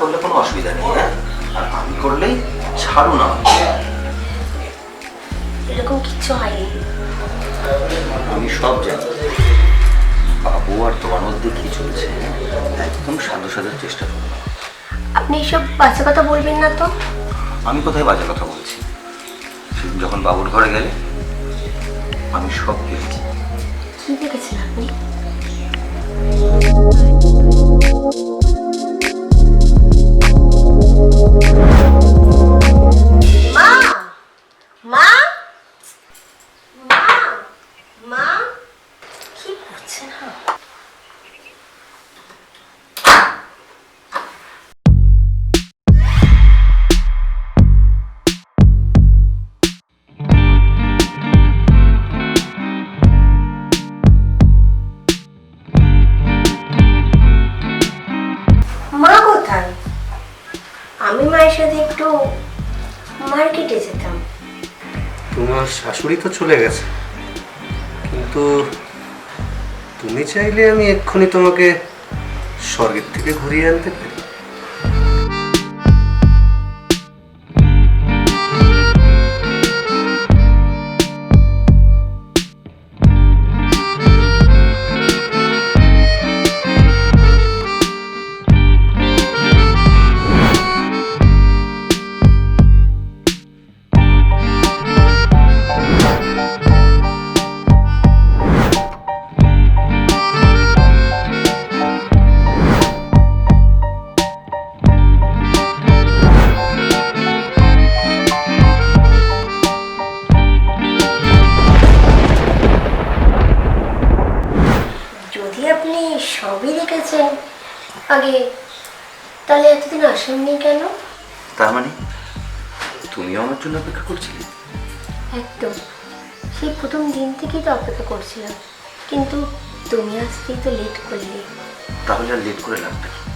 করলে কোনো অসুবিধা নেই হ্যাঁ? আর আমি করলেই ছাড়ু না। এরকম কিচ্ছু হয়নি। আমি সব জানি। বাবু আর তোমার মধ্যে কি চলছে একদম সাধু সাজার চেষ্টা করো আপনি এসব বাচ্চা কথা বলবেন না তো? আমি কোথায় বাজে কথা বলছি? যখন বাবুর ঘরে গেলে আমি সব দেখেছি। কি দেখেছেন আপনি? you. চলে গেছে। কিন্তু তুমি চাইলে আমি এক্ষুনি তোমাকে স্বর্গের থেকে ঘুরিয়ে আনতে পারি। আগে তাহলে এতদিন আসেননি কেন? তার মানে? তুমিও আমার জন্য অপেক্ষা করছিলে? একদম। সেই প্রথম দিন থেকেই তো অপেক্ষা করছিলাম। কিন্তু তুমি আসতেই তো লেট করলে। তাহলে আর লেট করে লাগবে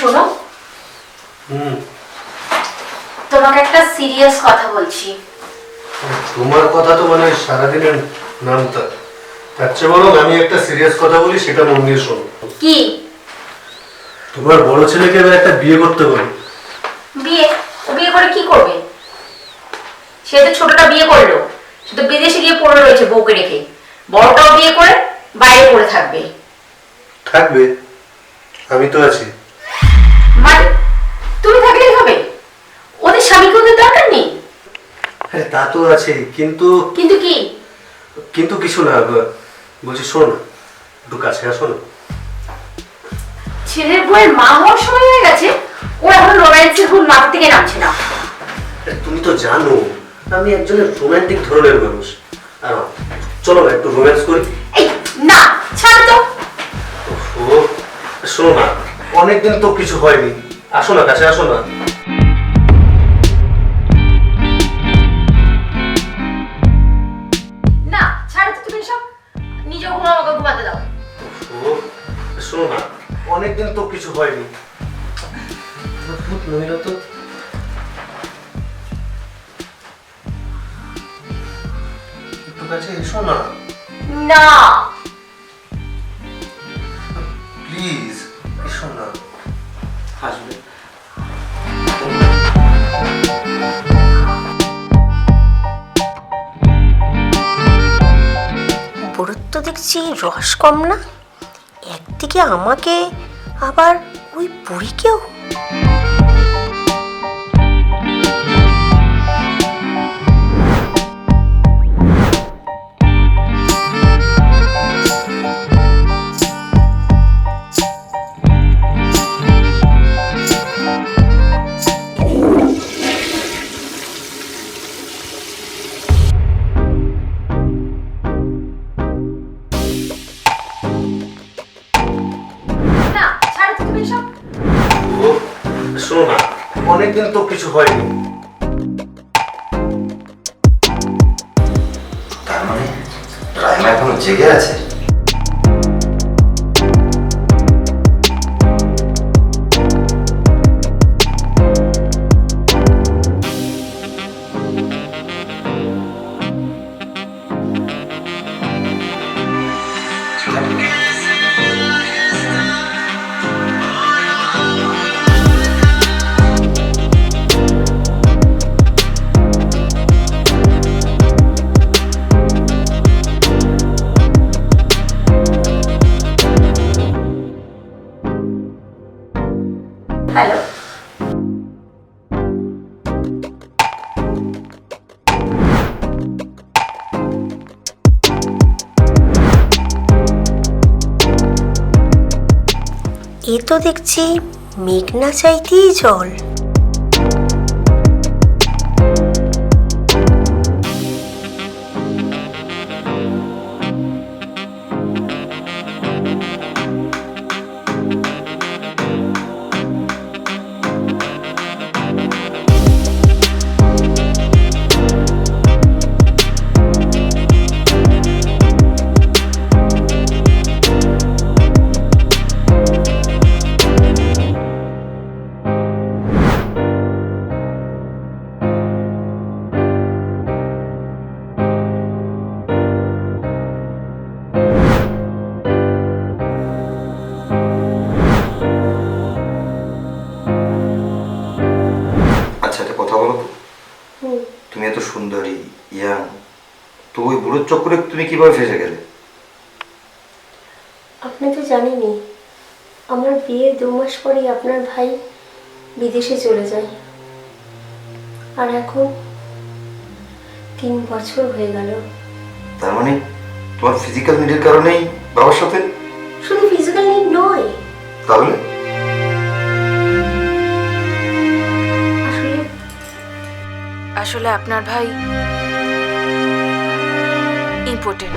শোনো। তোমাকে একটা সিরিয়াস কথা বলছি। তোমার কথা তো মানে সারাদিনের তার তার চেয়ে বরং আমি একটা সিরিয়াস কথা বলি সেটা মন দিয়ে শোনো। কি? তোমার বড় ছেলেকে এবার একটা বিয়ে করতে বলি। বিয়ে? ও বিয়ে করে কি করবে? সে তো ছোটটা বিয়ে করল। সে তো বিদেশে গিয়ে পড়ে রয়েছে বউকে রেখে। বড়টাও বিয়ে করে বাইরে পড়ে থাকবে। থাকবে। আমি তো আছি। তা তো আছে কিন্তু কিন্তু কি? কিন্তু কিছু না বলছি শোনো একটু কাছে আসো না। ছেলের মা হওয়ার সময় হয়ে গেছে ও এখন রোম্যান্সের মাথা থেকে নামছে না। তুমি তো জানো আমি একজনের রোমান্টিক ধরনের মানুষ। আর চলো না একটু রোম্যান্স করি। এই না ছাড় তো। শোনো না অনেকদিন তো কিছু হয়নি। আসো না কাছে আসো না। শোনো না অনেকদিন তো কিছু হয়নি। মহিলা তো। একটু কাছে এসো না। না। প্লিজ এসো না। দেখছি রস কম না? একদিকে আমাকে আবার ওই বুড়িকেও এখনও জেগে আছে? এ তো দেখছি মেঘনা চাইতেই জল। এত সুন্দরী ইয়াং। তো ওই বুড়োর চক্করে তুমি কীভাবে ফেসে গেলে? আপনি তো জানেনই আমার বিয়ের দু মাস পরেই আপনার ভাই বিদেশে চলে যায়। আর এখন তিন বছর হয়ে গেল। তার মানে তোমার ফিজিক্যাল নিডের কারণেই বাবার সাথে? শুধু ফিজিক্যাল নিড নয়। তাহলে? আসলে আপনার ভাই ইম্পর্টেন্ট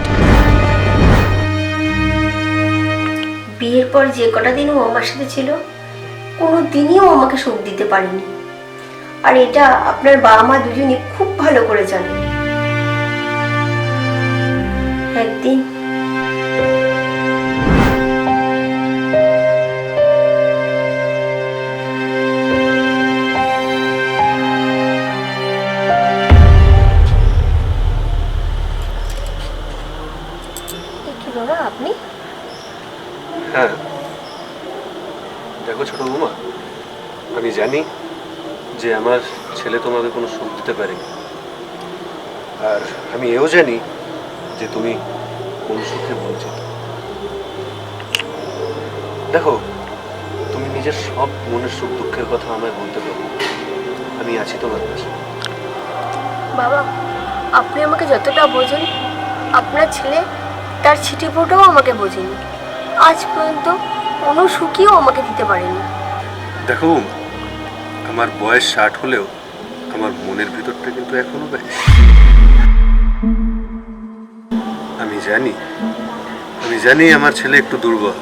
বিয়ের পর যে কটা দিন ও আমার সাথে ছিল, কোনো দিনই ও আমাকে সুখ দিতে পারেনি। আর এটা আপনার বাবা মা দুজনে খুব ভালো করে জানেন। একদিন বাবা আপনি? হ্যাঁ। দেখো ছোট বৌমা আমি জানি যে আমার ছেলে তোমাকে কোনো সুখ দিতে পারেনি। আর আমি এও জানি যে তুমি কোন সুখে বঞ্চিত দেখো তুমি নিজের সব মনের সুখ দুঃখের কথা আমায় বলতে পারো। আমি আছি তোমার কাছে। বাবা আপনি আমাকে যতটা বোঝেন আপনার ছেলে তার ছিটি ফোটাও আমাকে বোঝেনি। আজ পর্যন্ত কোনো সুখীও আমাকে দিতে পারেনি। দেখো আমার বয়স ষাট হলেও আমার মনের ভিতরটা কিন্তু এখনও ব্যাস আমি জানি আমি জানি আমার ছেলে একটু দুর্বল,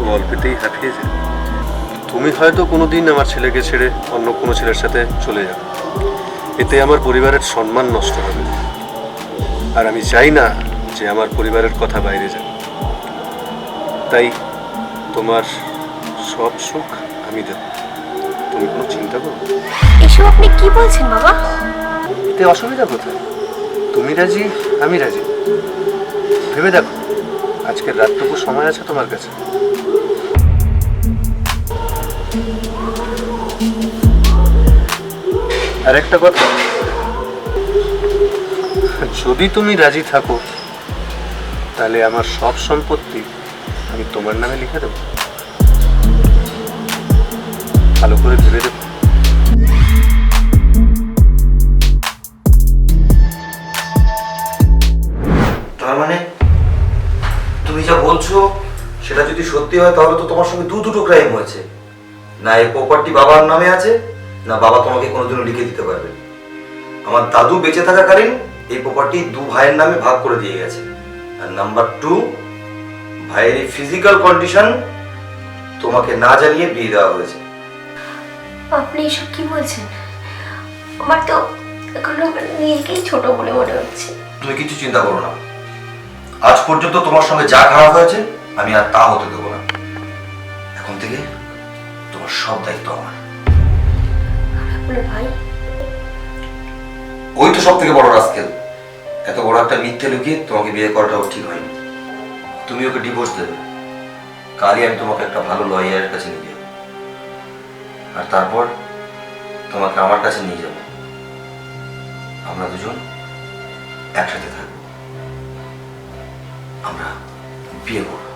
ও অল্পেতেই হাঁপিয়ে যায়। তুমি হয়তো কোনো দিন আমার ছেলেকে ছেড়ে অন্য কোনো ছেলের সাথে চলে যাবে। এতে আমার পরিবারের সম্মান নষ্ট হবে। আর আমি চাই না যে আমার পরিবারের কথা বাইরে যায় তাই তোমার সব সুখ আমি দেব। তুমি কোনো চিন্তা করো। এসব আপনি কি বলছেন বাবা? এতে অসুবিধা কোথায়? তুমি রাজি আমি রাজি। ভেবে দেখো আজকের রাতটুকু সময় আছে তোমার কাছে। আর একটা কথা। যদি তুমি রাজি থাকো তাহলে আমার সব সম্পত্তি আমি তোমার নামে লিখে দেবো। ভালো করে ভেবে দেখো। তার মানে তুমি যা বলছো, সেটা যদি সত্যি হয়, তাহলে তো তোমার সঙ্গে দু দুটো ক্রাইম হয়েছে। না এই প্রপার্টি বাবার নামে আছে, না বাবা তোমাকে কোনোদিনও লিখে দিতে পারবে। আমার দাদু বেঁচে থাকাকালীন এই প্রপার্টি দু ভাইয়ের নামে ভাগ করে দিয়ে গেছে। আর নাম্বার টু ভাইয়ের এই ফিজিক্যাল কন্ডিশন তোমাকে না জানিয়ে বিয়ে দেওয়া হয়েছে। আপনি এসব কি বলছেন? আমার তো এখন নিজেকেই ছোট বলে মনে হচ্ছে। তুমি কিছু চিন্তা করো না। আজ পর্যন্ত তোমার সঙ্গে যা খারাপ হয়েছে আমি আর তা হতে দেবো না। এখন থেকে তোমার সব দায়িত্ব আমার। ভাই। ওই তো সব থেকে বড় রাস্কেল। বড় একটা মিথ্যে লুকিয়ে তোমাকে বিয়ে করাটাও ঠিক হয়নি। তুমি ওকে ডিভোর্স দেবে। কালই আমি তোমাকে একটা ভালো লয়ারের কাছে নিয়ে যাব। আর তারপর তোমাকে আমার কাছে নিয়ে যাব। আমরা দুজন একসাথে থাকব। আমরা বিয়ে করব।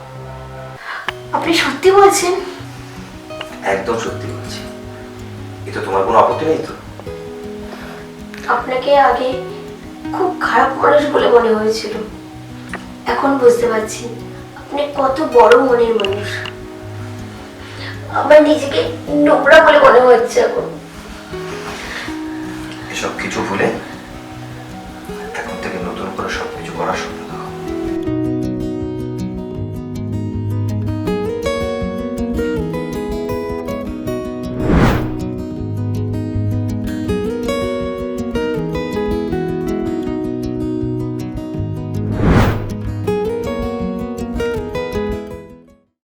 আপনি সত্যি বলছেন? একদম সত্যি বলছি। এতে তোমার কোনো আপত্তি নেই তো? আপনাকে আগে খুব খারাপ মানুষ বলে মনে হয়েছিল। এখন বুঝতে পারছি আপনি কত বড় মনের মানুষ। আমার নিজেকে নোংরা বলে মনে হচ্ছে এখন। এসব কিছু ভুলে